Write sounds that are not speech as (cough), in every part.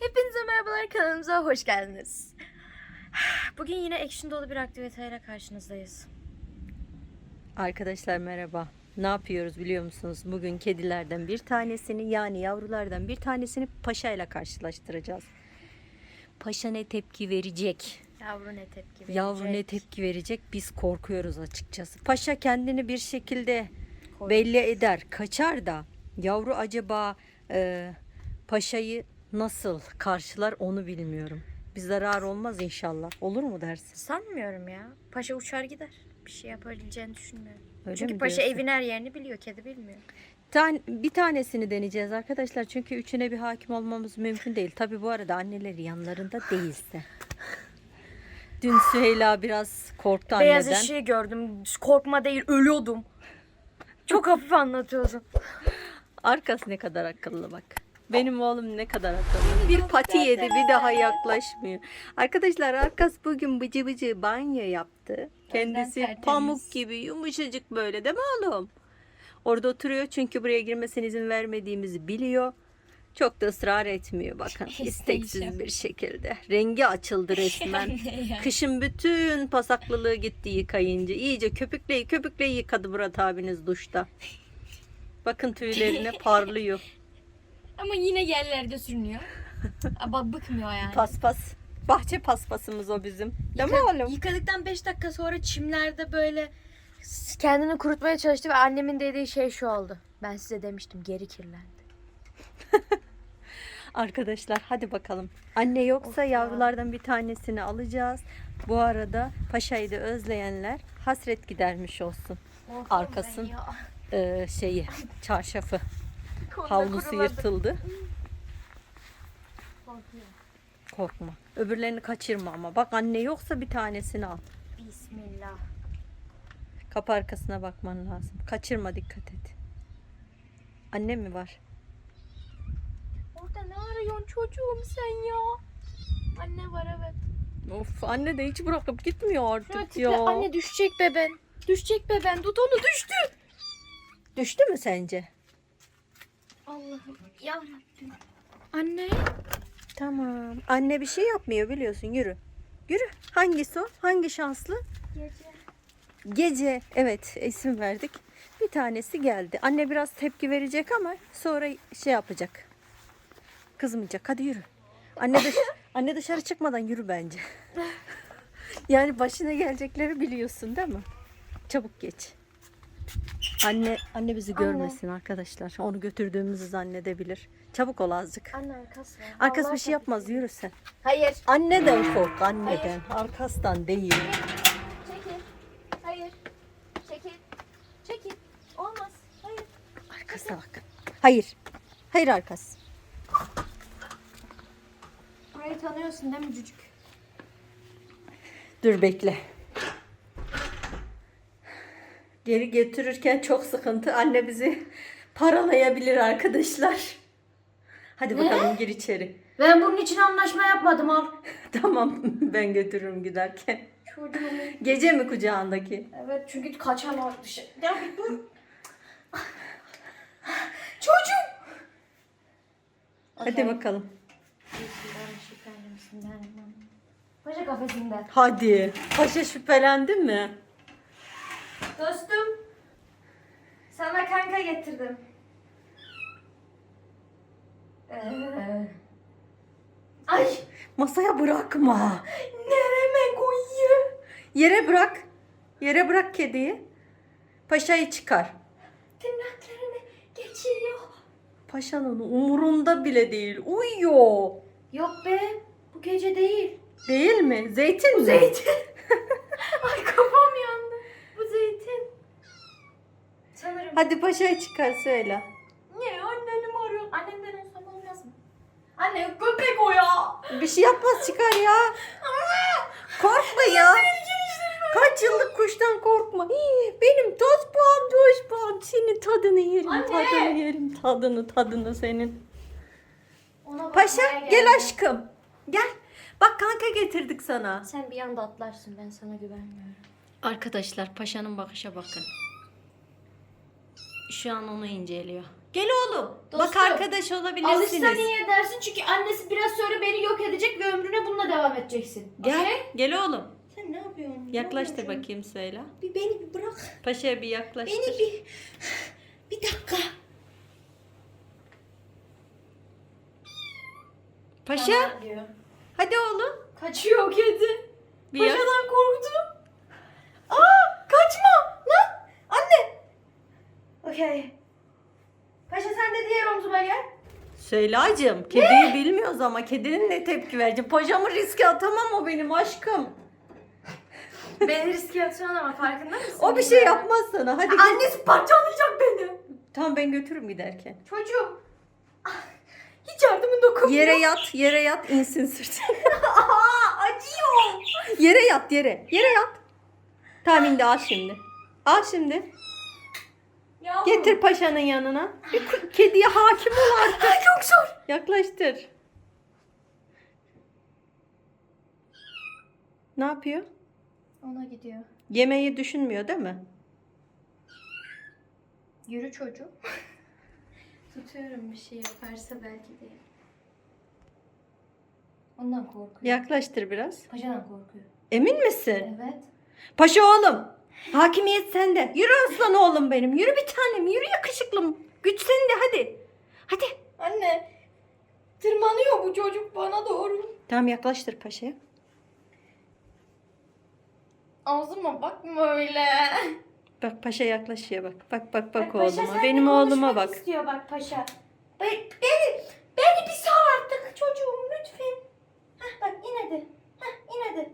Hepinize merhabalar kanalımıza hoş geldiniz. (sighs) Bugün yine action dolu bir aktiviteyle karşınızdayız. Arkadaşlar merhaba. Ne yapıyoruz biliyor musunuz? Bugün kedilerden bir tanesini yani yavrulardan bir tanesini paşa ile karşılaştıracağız. Paşa ne tepki verecek? Yavru ne tepki verecek? Yavru ne tepki verecek? Biz korkuyoruz açıkçası. Paşa kendini bir şekilde Kork- belli eder, kaçar da yavru acaba e, paşayı nasıl karşılar onu bilmiyorum. Bir zarar olmaz inşallah. Olur mu dersin? Sanmıyorum ya. Paşa uçar gider. Bir şey yapabileceğini düşünmüyorum. Öyle Çünkü mi paşa diyorsun? evin her yerini biliyor, kedi bilmiyor. Tan bir tanesini deneyeceğiz arkadaşlar. Çünkü üçüne bir hakim olmamız mümkün değil. Tabi bu arada anneleri yanlarında değilse. Dün Süheyla biraz korktu Beyaz anneden. ışığı gördüm. Korkma değil, ölüyordum. Çok hafif anlatıyordun. Arkası ne kadar akıllı bak. Benim oğlum ne kadar akıllı. Bir pati yedi bir daha yaklaşmıyor. Arkadaşlar Arkas bugün bıcı bıcı banyo yaptı. Kendisi tertemiz. pamuk gibi yumuşacık böyle değil mi oğlum? Orada oturuyor çünkü buraya girmesine izin vermediğimizi biliyor. Çok da ısrar etmiyor bakın. isteksiz bir şekilde. Rengi açıldı (laughs) resmen. Kışın bütün pasaklılığı gitti yıkayınca. İyice köpükleyi köpükleyi yıkadı Murat abiniz duşta. Bakın tüylerine (laughs) parlıyor. Ama yine yerlerde sürünüyor. (laughs) Bak bıkmıyor yani. Paspas. Bahçe paspasımız o bizim. Değil mi Yıka- oğlum? Yıkadıktan 5 dakika sonra çimlerde böyle kendini kurutmaya çalıştı ve annemin dediği şey şu oldu. Ben size demiştim geri kirlendi. (laughs) Arkadaşlar hadi bakalım. Anne yoksa Of ya. yavrulardan bir tanesini alacağız. Bu arada paşayı da özleyenler hasret gidermiş olsun. Arkasın. Ee, şeyi çarşafı havlusu yırtıldı. Korkma. Öbürlerini kaçırma ama. Bak anne yoksa bir tanesini al. Bismillah. Kapı arkasına bakman lazım. Kaçırma dikkat et. Anne mi var? Orada ne arıyorsun çocuğum sen ya? Anne var evet. Of anne de hiç bırakıp gitmiyor artık ya. Anne düşecek beben. Düşecek beben. Tut onu düştü. Düştü mü sence? Allah'ım ya Rabbim. Anne. Tamam. Anne bir şey yapmıyor biliyorsun. Yürü. Yürü. Hangisi o? Hangi şanslı? Gece. Gece. Evet isim verdik. Bir tanesi geldi. Anne biraz tepki verecek ama sonra şey yapacak. Kızmayacak. Hadi yürü. Anne dış (laughs) anne dışarı çıkmadan yürü bence. (laughs) yani başına gelecekleri biliyorsun değil mi? Çabuk geç. Anne anne bizi Anne. görmesin arkadaşlar. Onu götürdüğümüzü zannedebilir. Çabuk ol azıcık. Anne arkası var. Arkası bir şey yapmaz yürü sen. Hayır. Anneden kork anneden. Arkasından değil. Çekil. Hayır. Çekil. Çekil. Olmaz. Hayır. Arkasına bak. Hayır. Hayır arkası. Burayı tanıyorsun değil mi cücük? Dur bekle. Geri götürürken çok sıkıntı. Anne bizi paralayabilir arkadaşlar. Hadi bakalım gir içeri. Ben bunun için anlaşma yapmadım al. (laughs) Tamam ben götürürüm giderken. Çocuğumu. Gece mi kucağındaki? Evet çünkü kaçamaz dışarı. Ya bir dur. Çocuğum. Hadi bakalım. Paşa kafesinde. Hadi. Paşa şüphelendin mi? Dostum. Sana kanka getirdim. Ee, Ay. Masaya bırakma. Nereme koyayım? Yere bırak. Yere bırak kediyi. Paşayı çıkar. Tırnaklarını geçiriyor. Paşanın umurunda bile değil. Uyuyor. Yok be. Bu gece değil. Değil mi? Zeytin mi? Zeytin. Ay kafam yandı. Bu zeytin. Sanırım. Hadi paşayı çıkar söyle. Ne annemi arıyor. Annemden olsam olmaz mı? Anne köpek o ya. Bir şey yapmaz çıkar ya. Korkma ya. Kaç yıllık kuştan korkma. Hii, Benim toz puan toz puan. Senin tadını yerim. Anne. Tadını yerim. Tadını tadını senin. Ona bakmaya Paşa geldim. gel aşkım. Gel. Bak kanka getirdik sana. Sen bir anda atlarsın ben sana güvenmiyorum. Arkadaşlar paşanın bakışa bakın. Şu an onu inceliyor. Gel oğlum. Bak Dostum, arkadaş olabilirsiniz. Alışsa niye edersin? Çünkü annesi biraz sonra beni yok edecek ve ömrüne bununla devam edeceksin. Gel. Okey? Gel oğlum. Sen ne yapıyorsun? Ne Yaklaştır yapıyorsun? bakayım söyle. Bir beni bir bırak. Paşa'ya bir yaklaştır. Beni bir... Bir dakika. Paşa diyor. hadi oğlum. Kaçıyor kedi. Bir Paşadan korktum. Aa kaçma. Okey. Paşa sen de diğer omzuma gel. Süheyla'cığım kediyi bilmiyoruz ama kedinin ne tepki verecek? Pajamı riske atamam o benim aşkım. (laughs) Beni riske atıyorsun ama farkında mısın? O bir şey yapmaz sana. Hadi git. Annesi parçalayacak beni. Tamam ben götürürüm giderken. Çocuğum. Ah, Hiç yardımın dokunmuyor. Yere yat, yere yat, insin sırt. (laughs) Aa, acıyor. yere yat, yere. Yere yat. Tamam indi al şimdi. Al şimdi. Yavrum. Getir paşanın yanına. Bir kediye hakim ol artık. Çok zor. Yaklaştır. Ne yapıyor? Ona gidiyor. Yemeği düşünmüyor değil mi? Yürü çocuğum. (laughs) Tutuyorum bir şey yaparsa belki diye. Ondan korkuyor. Yaklaştır biraz. Paşadan korkuyor. Emin misin? Evet. Paşa oğlum. Hakimiyet sende. Yürü aslan oğlum benim. Yürü bir tanem. Yürü yakışıklım. Güç sende hadi. Hadi. Anne. Tırmanıyor bu çocuk bana doğru. Tamam yaklaştır paşaya. Ağzıma bakma öyle. Bak paşa yaklaşıyor bak. Bak bak bak Paşa oğluma. seninle Benim oğluma konuşmak bak. istiyor bak paşa. Be- beni, beni bir sal artık çocuğum lütfen. Heh, bak in hadi. Heh, in hadi.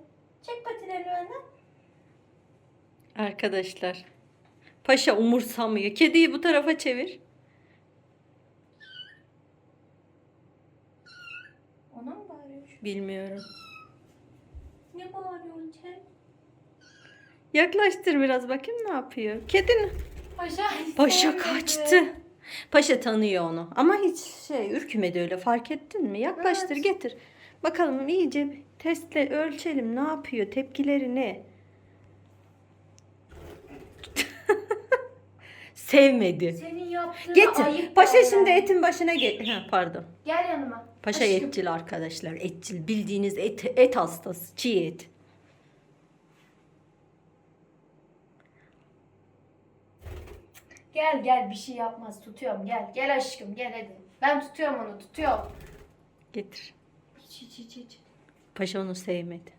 Çek patilerini önden. Arkadaşlar. Paşa umursamıyor. Kediyi bu tarafa çevir. Ona mı bağırıyor? Bilmiyorum. Ne bağırıyorsun sen? Yaklaştır biraz bakayım ne yapıyor. Kedin. Paşa Paşa kaçtı. Paşa tanıyor onu. Ama hiç şey ürkmedi öyle fark ettin mi? Yaklaştır Evet. getir. Bakalım iyice testle ölçelim ne yapıyor tepkileri ne? Sevmedi. Senin yaptığın Getir. ayıp Paşa derler. şimdi etin başına get. Ha, pardon. Gel yanıma. Paşa Aşkım. etçil arkadaşlar. Etçil bildiğiniz et, et hastası. Çiğ et. Gel gel bir şey yapmaz tutuyorum gel. Gel aşkım gel hadi. Ben tutuyorum onu tutuyorum. Getir. Hiç hiç hiç hiç. Paşa onu sevmedi.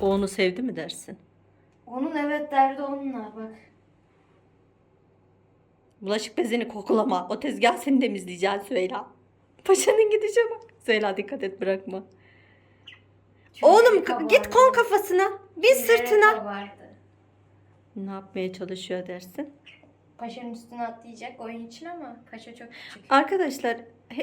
O onu sevdi mi dersin? Onun evet derdi onunla bak. Bulaşık bezini kokulama. O tezgah seni temizleyeceksin Süheyla. Paşanın gidişe bak. Süheyla dikkat et bırakma. Oğlum Tüyleri git kon kafasına. Tüyleri sırtına. kabardı. Ne yapmaya çalışıyor dersin? Paşanın üstüne atlayacak oyun için ama paşa çok küçük. Arkadaşlar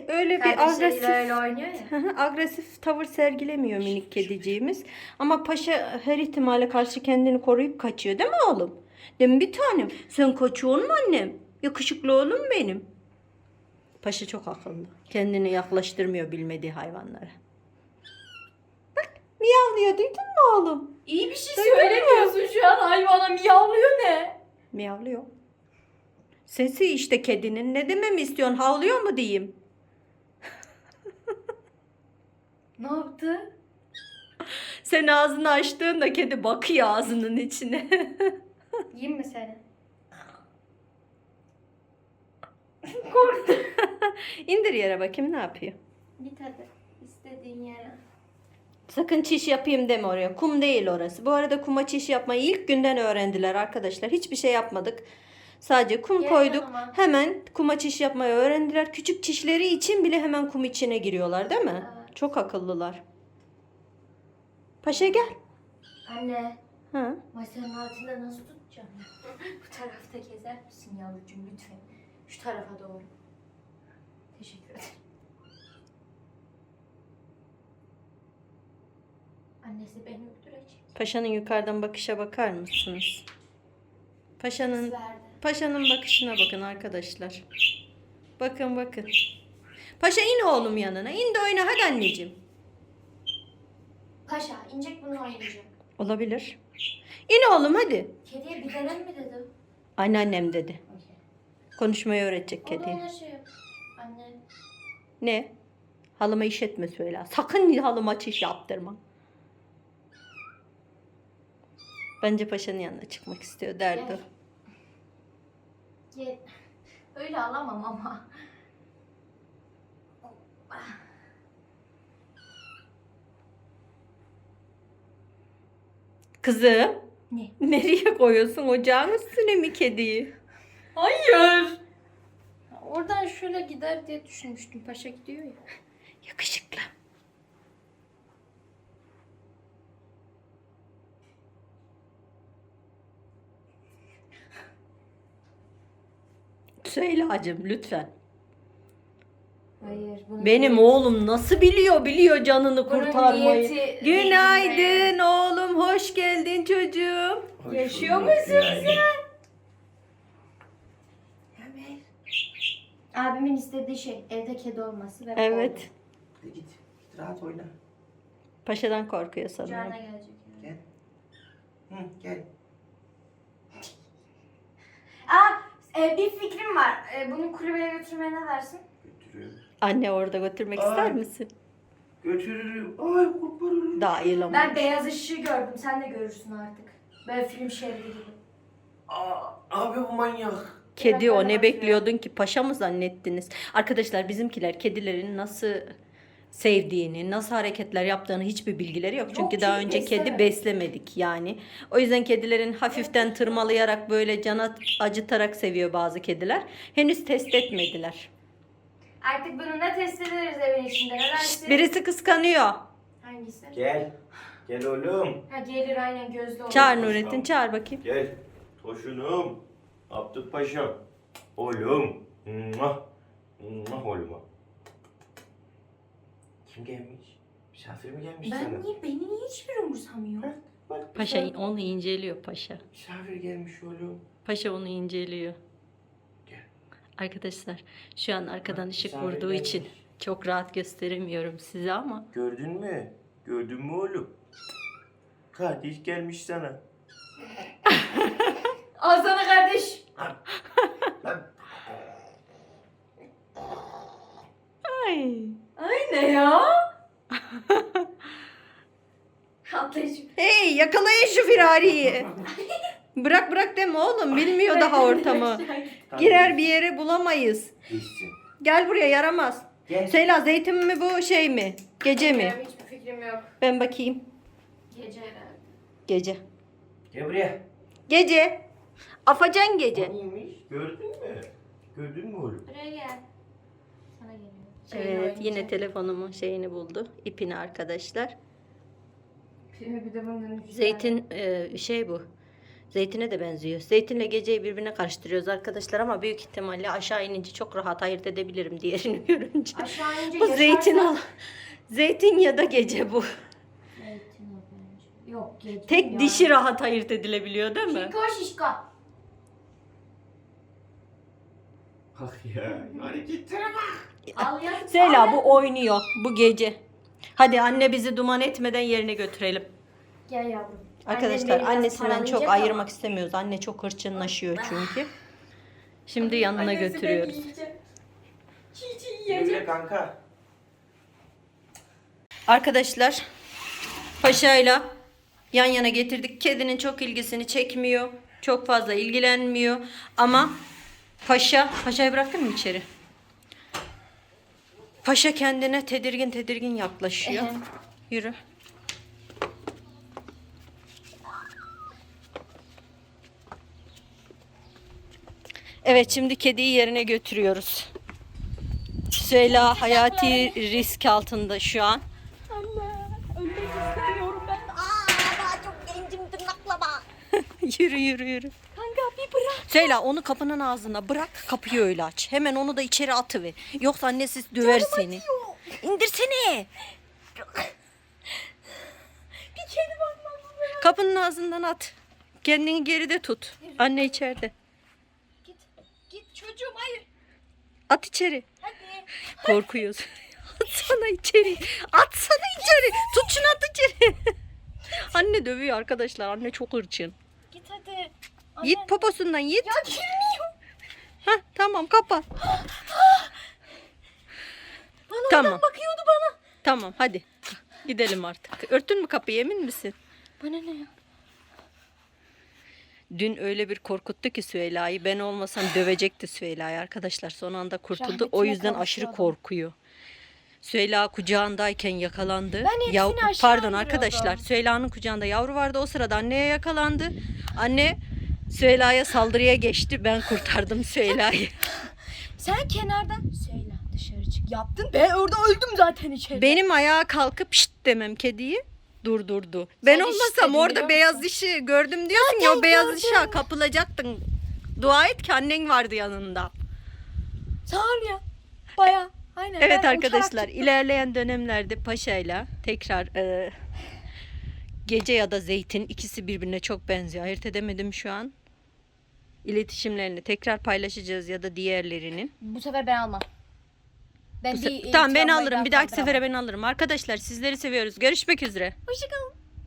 öyle bir agresif öyle oynuyor ya. Agresif tavır sergilemiyor minik kediciğimiz. Ama paşa her ihtimale karşı kendini koruyup kaçıyor değil mi oğlum? Değil mi bir tanem? Sen kaçıyor mu annem? Yakışıklı oğlum benim. Paşa çok akıllı. Kendini yaklaştırmıyor bilmediği hayvanlara. Bak miyavlıyor duydun mu oğlum? İyi bir şey Duydun mu? söylemiyorsun şu an hayvana miyavlıyor ne? Miyavlıyor. Sesi işte kedinin. Ne dememi istiyorsun? Havlıyor mu diyeyim? Ne yaptı? Sen ağzını açtığında kedi bakıyor ağzının içine. (laughs) Yiyeyim mi seni? (laughs) İndir yere bakayım ne yapıyor. Git hadi. İstediğin yere. Sakın çiş yapayım deme oraya. Kum değil orası. Bu arada kuma çiş yapmayı ilk günden öğrendiler arkadaşlar. Hiçbir şey yapmadık. Sadece kum Gel koyduk. Hemen kuma çiş yapmayı öğrendiler. Küçük çişleri için bile hemen kum içine giriyorlar değil mi? Evet. Çok akıllılar. Paşa gel. Anne. Ha. Masanın altında nasıl tutacağım? (laughs) Bu tarafta gezer misin yavrucuğum lütfen? Şu tarafa doğru. Teşekkür ederim. Annesi beni öldürecek. Paşanın yukarıdan bakışa bakar mısınız? Paşanın. Paşanın bakışına bakın arkadaşlar. Bakın bakın. Paşa in oğlum yanına. İn de oyna hadi anneciğim. Paşa incek bunu oynayacak. Olabilir. İn oğlum hadi. Kediye bir denen mi dedi? Anneannem dedi. Konuşmayı öğretecek O da kediye. ona şey yap. Anne. Ne? Halıma iş etme söyle. Sakın halıma çiş yaptırma. Bence paşanın yanına çıkmak istiyor derdi. Gel. Gel. Öyle alamam ama. Kızım. Ne? Nereye koyuyorsun ocağın üstüne mi kediyi? Hayır. Oradan şöyle gider diye düşünmüştüm. Paşa gidiyor ya. Yakışıklı. Söyle hacım lütfen. Hayır. Bunun Benim niyeti- oğlum nasıl biliyor biliyor canını Bunun kurtarmayı. niyeti Günaydın oğlum hoş geldin çocuğum. Hoş Yaşıyor musun. Evet. Abimin istediği şey evde kedi olması ve Evet. Hadi git. Git rahat oyna. Paşadan korkuyor sanırım. gelecek. yani. Gel. Hı, gel. Aa, e, bir fikrim var. E, bunu kulübeye götürmeye ne dersin? Götürüyorum. Anne orada götürmek Ay. ister misin? Götürürüm. Ay koparırım. Dahil ama. Ben beyaz ışığı gördüm. Sen de görürsün artık. Böyle film şeridi gibi. Aa, abi bu manyak. Kedi o ne bekliyordun ki paşa mı zannettiniz? Arkadaşlar bizimkiler kedilerin nasıl sevdiğini, nasıl hareketler yaptığını hiçbir bilgileri yok. Çünkü Yok, daha çünkü önce kedi beslemedik. beslemedik yani. O yüzden kedilerin hafiften tırmalayarak böyle cana acıtarak seviyor bazı kediler. Henüz test etmediler. Artık bunu ne test ederiz evin içinde? Ne dersin? Birisi kıskanıyor. Hangisi? Gel. Gel oğlum. Ha gelir aynen gözlü olur. Çağır Nurettin çağır bakayım. Gel. Toşunum. Abdü Paşa. Oğlum. Mwah. Mwah oğluma. Kim gelmiş? Misafir mi gelmiş sana? Ben niye, beni niye hiçbir umursamıyor? Bak, bak, Paşa misafir- onu inceliyor paşa. Misafir gelmiş oğlum. Paşa onu inceliyor. Arkadaşlar şu an arkadan ışık vurduğu gelmiş. için çok rahat gösteremiyorum size ama Gördün mü? Gördün mü oğlum? Kardeş gelmiş sana. (laughs) Al sana kardeş. Ay. Ay ne ya? (laughs) Atlayıcı. Hey yakalayın şu firariyi. (laughs) bırak bırak deme oğlum bilmiyor daha ortamı. Girer bir yere bulamayız. Geçsin. Gel buraya yaramaz. Gel. Seyla zeytin mi bu şey mi? Gece mi? Benim hiçbir fikrim yok. Ben bakayım. Gece herhalde. Gece. Gel buraya. Gece. Afacan O gece. neymiş? Gördün mü? Gördün mü oğlum? Buraya gel. Sana geliyor. Şeyle Evet oynayacak. yine telefonumun şeyini buldu. ipini arkadaşlar. Bir de bunların üstüne- Zeytin e, şey bu. Zeytine de benziyor. Zeytinle geceyi birbirine karıştırıyoruz arkadaşlar ama büyük ihtimalle aşağı inince çok rahat ayırt edebilirim diğerini (laughs) görünce. Aşağı inince Bu yaşarsa- zeytin ol. Zeytin ya da gece bu. Zeytin. Yok gece. Tek ya. dişi rahat ayırt edilebiliyor değil mi? Şişko şişko. Bak ya. Hareketlere bak. Al ya. (laughs) Zeyla al bu oynuyor bu gece. Hadi anne bizi duman etmeden yerine götürelim. Gel yavrum. Arkadaşlar Annem beni biraz annesinden çok paralayacak ayırmak ama. istemiyoruz. Anne çok hırçınlaşıyor çünkü. (laughs) Şimdi yanına Annesi beni götürüyoruz. yiyecek. Çiğ yiyecek. kanka. Arkadaşlar paşayla yan yana getirdik. Kedinin çok ilgisini çekmiyor. Çok fazla ilgilenmiyor. Ama paşa, paşayı bıraktın mı içeri? Paşa kendine tedirgin tedirgin yaklaşıyor. Yürü. Evet şimdi kediyi yerine götürüyoruz. Süheyla hayati risk altında şu an. Ölmek istemiyorum ben. Aa daha çok gencim tırnaklama. (laughs) yürü yürü yürü. Kanka bir bırak. Süheyla onu kapının ağzına bırak kapıyı öyle aç. Hemen onu da içeri atıver. Yoksa annesi döver seni. İndirsene. Bir kedi bakmam lazım. Kapının ağzından at. Kendini geride tut. Anne içeride. Git. Git çocuğum hayır. At içeri. Hadi. Korkuyoruz. (laughs) Atsana içeri. Atsana içeri. Tut şunu at içeri. (laughs) Anne dövüyor arkadaşlar. Anne çok hırçın. Git hadi. Yiğit poposundan Yiğit. Ya girmiyor. Hah tamam kapa. Bana Tamam. bakıyordu bana. Tamam hadi. Gidelim artık. Örttün mü kapıyı emin misin? Bana ne ya? Dün öyle bir korkuttu ki Süheyla'yı. Ben olmasam dövecekti Süheyla'yı arkadaşlar. Son anda kurtuldu. O Rahmetine yüzden aşırı korkuyor. Süheyla kucağındayken yakalandı. Ben Yav- Pardon arkadaşlar. Süheyla'nın kucağında yavru vardı. O sırada anneye yakalandı. Anne Süheyla'ya saldırıya geçti. Ben kurtardım Süheyla'yı. (laughs) Sen kenardan söyle dışarı çık. Yaptın. Ben orada öldüm zaten içeride. Benim ayağa kalkıp şşt demem kediyi durdurdu. Ben Sen olmasam orada biliyor beyaz musun? ışığı gördüm diyorsun ya o Zaten beyaz gördüm. ışığa kapılacaktın. Dua et ki annen vardı yanında. Sağ ol ya. Baya. Aynen. Evet ben arkadaşlar uçarak ilerleyen dönemlerde Paşa'yla tekrar e, Gece ya da Zeytin ikisi birbirine çok benziyor. Ayırt edemedim şu an. İletişimlerini tekrar paylaşacağız ya da diğerlerinin. Bu sefer ben almam. Ben Bu se- bir, e, tamam ben alırım. Bir dahaki sefere ben alırım. Arkadaşlar sizleri seviyoruz. Görüşmek üzere. Hoşçakalın.